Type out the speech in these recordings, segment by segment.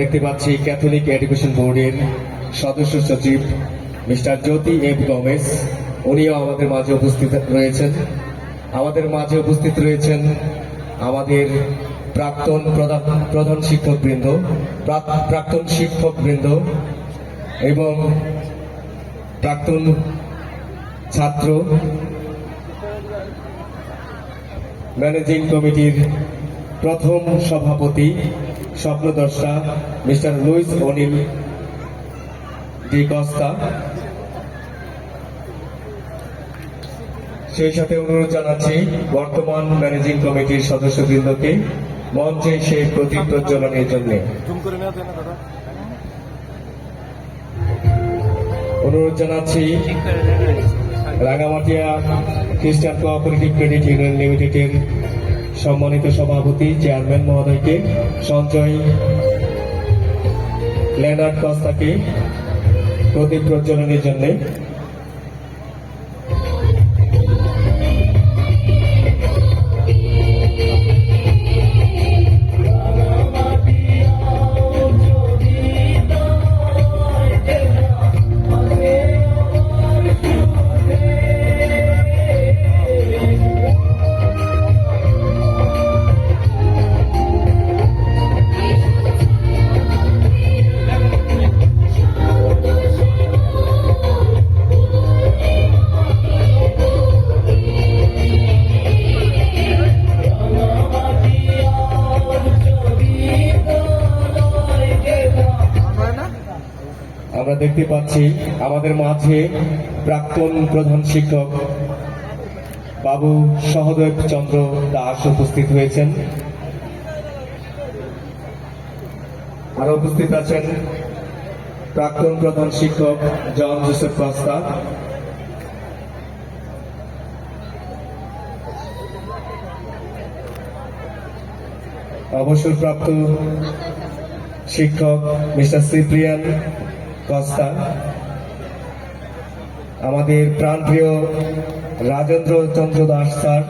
দেখতে পাচ্ছি Catholic education বোর্ডের সদস্য সচিব মিস্টার জ্যোতি এফ গমেজ উনিও আমাদের মাঝে উপস্থিত রয়েছেন। আমাদের মাঝে উপস্থিত রয়েছেন আমাদের প্রাক্তন প্রধান প্রধান শিক্ষকবৃন্দ প্রাক্তন শিক্ষকবৃন্দ এবং প্রাক্তন ছাত্র, ম্যানেজিং কমিটির প্রথম সভাপতি স্বপ্নদ্রষ্টা mister Louis Anil D Costa. সেই সাথে অনুরোধ জানাচ্ছি বর্তমান ম্যানেজিং কমিটির সদস্যবৃন্দকে মঞ্চে সেই প্রদীপ প্রজ্বলনের জন্য। অনুরোধ জানাচ্ছি রাঙামাটিয়া খ্রিস্টান কোঅপারেটিভ ক্রেডিট ইউনিয়ন লিমিটেডের সম্মানিত সভাপতি চেয়ারম্যান মহোদয়কে সঞ্জয় লেনার্ড কস্তাকে প্রদীপ প্রজ্বলনের জন্য আমরা দেখতে পাচ্ছি আমাদের মাঝে প্রাক্তন প্রধান শিক্ষক বাবু সহদেব চন্দ্র দাস উপস্থিত হয়েছেন। আরও উপস্থিত আছেন প্রাক্তন প্রধান শিক্ষক জন জোসেফ কস্তা অবসরপ্রাপ্ত শিক্ষক মিস্টার সিপ্রিয়ান আমাদের প্রাণপ্রিয় রাজেন্দ্র চন্দ্র দাস স্যার।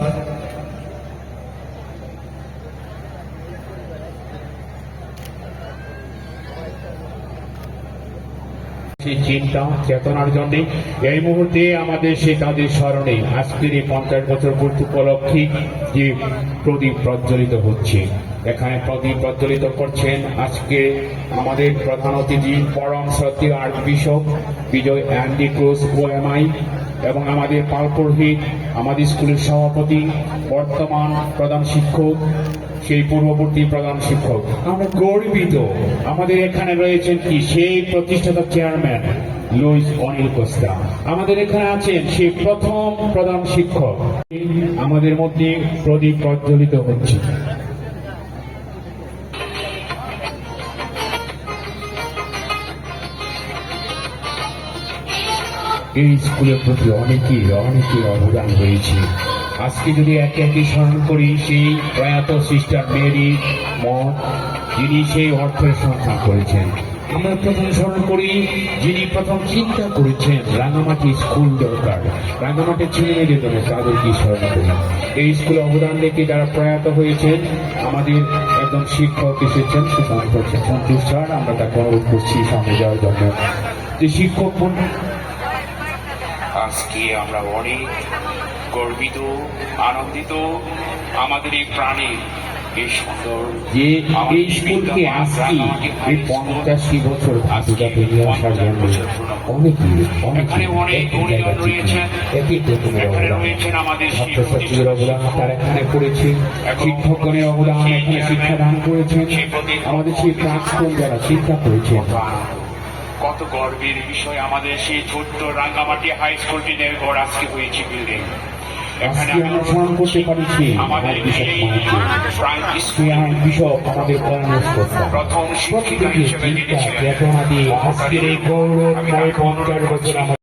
সেই চিন্তা, চেতনার জন্য এই মুহূর্তে আমাদের সে তাদের স্মরণে আজকের এই পঞ্চাশ বছর পূর্তি উপলক্ষে যে প্রদীপ প্রজ্বলিত হচ্ছে। এখানে প্রদীপ প্রজ্বলিত করছেন আজকে আমাদের প্রধান অতিথি, পরম শ্রদ্ধীয় আর্ট বিশপ বিজয় অ্যান্ডি ও ওএমআই এবং আমাদের পাল পুরোহিত আমাদের স্কুলের সভাপতি, বর্তমান প্রধান শিক্ষক, সেই পূর্ববর্তী প্রধান শিক্ষক। আমরা গর্বিত। আমাদের এখানে রয়েছেন কি? সেই প্রতিষ্ঠাতা চেয়ারম্যান লুইস অনিল কোস্তা। আমাদের এখানে আছেন সেই প্রথম প্রধান শিক্ষক। আমাদের মধ্যে প্রদীপ প্রজ্বলিত হচ্ছে। এই স্কুলের প্রতি অনেকের অনেকের অবদান রয়েছে। আজকে যদি একে একে স্মরণ করি, সেই প্রয়াত সিস্টার মেরি মঠ যিনি সেই অর্থের সন্ধান করেছেন। আমরা প্রথম স্মরণ করি, যিনি প্রথম চিন্তা করেছেন, রাঙামাটি স্কুল দরকার। রাঙামাটি ছেলে মেয়েদের জন্য তাদেরকে স্মরণ করি। এই স্কুলে অবদান রেখে যারা প্রয়াত হয়েছেন, আমাদের একজন শিক্ষক এসেছেন, সুশান্ত সন্তোষ স্যার, আমরা তাকে অনুরোধ করছি সামনে যাওয়ার জন্য। যে শিক্ষক আজকে আমরা অনেক গর্বিত আনন্দিত আমাদের এই প্রাণে যে এই স্কুলকে আজকে এই পঞ্চাশি বছর আজকে আসার জন্য অনেকে এখানে অনেক গুণীজন রয়েছেন ছাত্রছাত্রীদের অবদান তারা এখানে করেছে শিক্ষকগণের অবদান এখানে শিক্ষাদান করেছেন। আমাদের সেই প্রাক্তন যারা শিক্ষা করেছেন কত গর্বের বিষয় আমাদের সেই ছোট্ট রাঙ্গামাটি হাই স্কুল টিনের ঘর আজকে হয়েছে বিল্ডিং এখানে আমরা স্মরণ করতে পারছি আমাদের বিশপ প্রথম শিক্ষিকা হিসেবে চিন্তা তিনি ছিলেন। চেতনা দিয়ে আজকের এই গৌরবময় পঞ্চাশ বছর আমাদের